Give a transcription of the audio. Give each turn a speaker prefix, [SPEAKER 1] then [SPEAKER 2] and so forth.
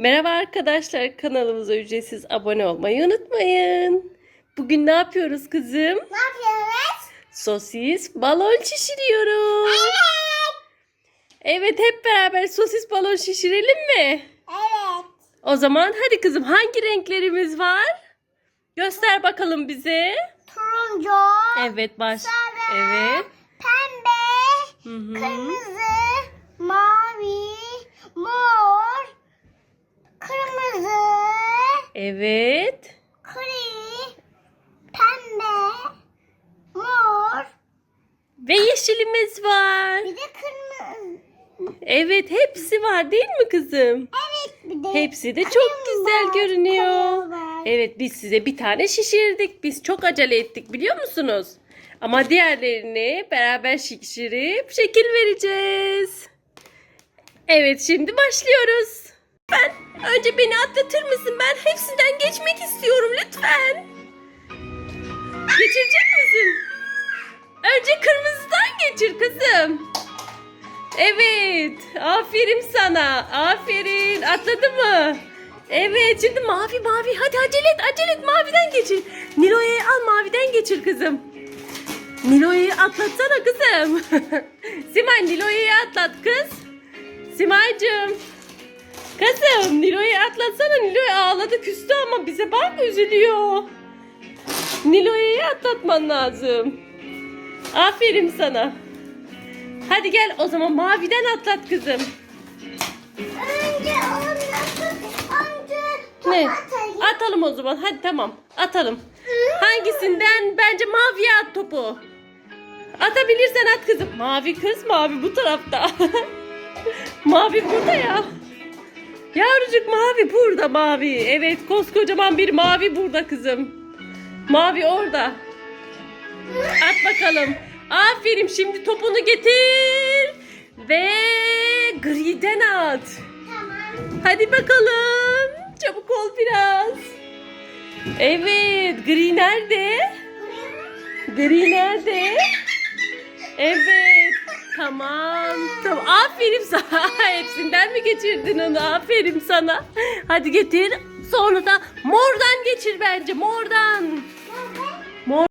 [SPEAKER 1] Merhaba arkadaşlar kanalımıza ücretsiz abone olmayı unutmayın. Bugün ne yapıyoruz kızım?
[SPEAKER 2] Ne yapıyoruz?
[SPEAKER 1] Sosis balon şişiriyoruz. Evet hep beraber sosis balon şişirelim mi?
[SPEAKER 2] Evet.
[SPEAKER 1] O zaman hadi kızım hangi renklerimiz var? Göster bakalım bize.
[SPEAKER 2] Turuncu,
[SPEAKER 1] Evet baş.
[SPEAKER 2] sarı,
[SPEAKER 1] Evet.
[SPEAKER 2] pembe,
[SPEAKER 1] Hı hı.
[SPEAKER 2] kırmızı, mavi, mor, kırmızı,
[SPEAKER 1] Evet.
[SPEAKER 2] gri, pembe, mor,
[SPEAKER 1] Ve yeşilimiz var.
[SPEAKER 2] bir de kırmızı.
[SPEAKER 1] Evet hepsi var değil mi kızım?
[SPEAKER 2] Evet bir de
[SPEAKER 1] Hepsi de çok güzel
[SPEAKER 2] var,
[SPEAKER 1] görünüyor.
[SPEAKER 2] var.
[SPEAKER 1] Evet biz size bir tane şişirdik. Biz çok acele ettik biliyor musunuz? Ama diğerlerini beraber şişirip şekil vereceğiz. Evet şimdi başlıyoruz. Ben önce beni atlatır mısın? Ben hepsinden geçmek istiyorum lütfen. Geçirecek misin? Önce kırmızıdan geçir kızım. Evet. Aferin sana. Aferin. Atladı mı? Evet. Şimdi mavi mavi. Hadi acele et. Acele et. Maviden geçir. Nilo'yu al maviden geçir kızım. Nilo'yu atlatsana kızım. Simay Nilo'yu atlat kız. Simay'cığım. Kızım Nilo'yu atlatsana. Nilo'yu ağladı küstü ama bize bak üzülüyor. Nilo'yu atlatman lazım. Aferin sana. Hadi gel o zaman maviden atlat kızım.
[SPEAKER 2] Önce onu? Önce
[SPEAKER 1] Ne?
[SPEAKER 2] atayım.
[SPEAKER 1] Atalım o zaman. Hadi tamam. Atalım. Hangisinden? Bence maviye at topu. Atabilirsen at kızım. Mavi kız mavi bu tarafta. mavi burada ya. Yavrucuk mavi burada mavi. Evet koskocaman bir mavi burada kızım. Mavi orada. At bakalım. Aferin şimdi topunu getir. Ve griden at.
[SPEAKER 2] Tamam.
[SPEAKER 1] Hadi bakalım. Çabuk ol biraz. Evet. Gri nerede? Gri nerede? Evet. Tamam. Tamam. Aferin sana. Hepsinden mi geçirdin onu? Aferin sana. Hadi getir. Sonra da mordan geçir bence. Mordan. Mor